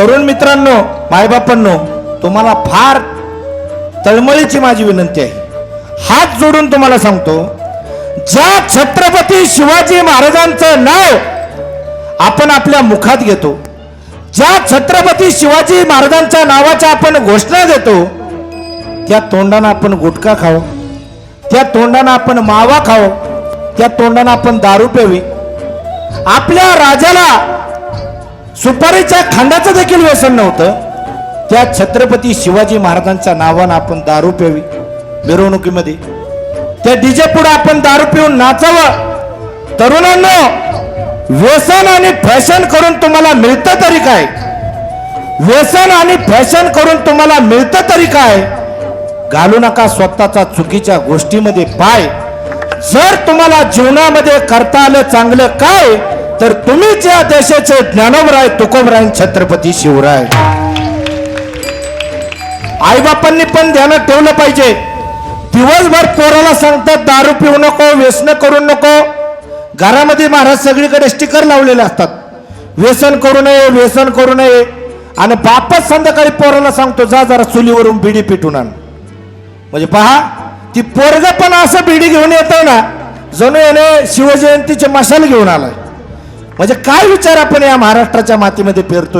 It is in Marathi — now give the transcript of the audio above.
तरुण मित्रांनो मायबापांनो तुम्हाला फार तळमळीची माझी विनंती आहे. हात जोडून तुम्हाला सांगतो ज्या छत्रपती शिवाजी महाराजांचं नाव आपण आपल्या मुखात घेतो ज्या छत्रपती शिवाजी महाराजांच्या नावाच्या आपण घोषणा देतो त्या तोंडानं आपण गुटखा खाऊ त्या तोंडानं आपण मावा खाऊ त्या तोंडानं आपण दारू प्यावी. आपल्या राजाला सुपारीच्या खांडाचं देखील व्यसन नव्हतं. त्या छत्रपती शिवाजी महाराजांच्या नावानं आपण दारू प्यावी मिरवणुकीमध्ये. त्या डीजे पुढे आपण दारू पिऊन नाचावं. तरुणांना व्यसन आणि फॅशन करून तुम्हाला मिळतं तरी काय? व्यसन आणि फॅशन करून तुम्हाला मिळतं तरी काय? घालू नका स्वतःचा चुकीच्या गोष्टीमध्ये पाय. जर तुम्हाला जीवनामध्ये करता आलं चांगलं काय तर तुम्हीच या देशाचे ज्ञानोबराय तुकोबराय छत्रपती शिवराय. आईबापांनी पण ध्यानात ठेवलं पाहिजे. दिवसभर पोराला सांगतात दारू पिऊ नको व्यसन करू नको. घरामध्ये महाराज सगळीकडे स्टिकर लावलेले असतात. व्यसन करू नये व्यसन करू नये. आणि बापच संध्याकाळी पोराला सांगतो जा जरा चुलीवरून बिडी पिटून आण. म्हणजे पहा ती पोरग पण असं बिडी घेऊन येत ना जणू याने शिवजयंतीचे मशाल घेऊन आलाय. म्हणजे काय विचार आपण या महाराष्ट्राच्या मातीमध्ये पेरतोय?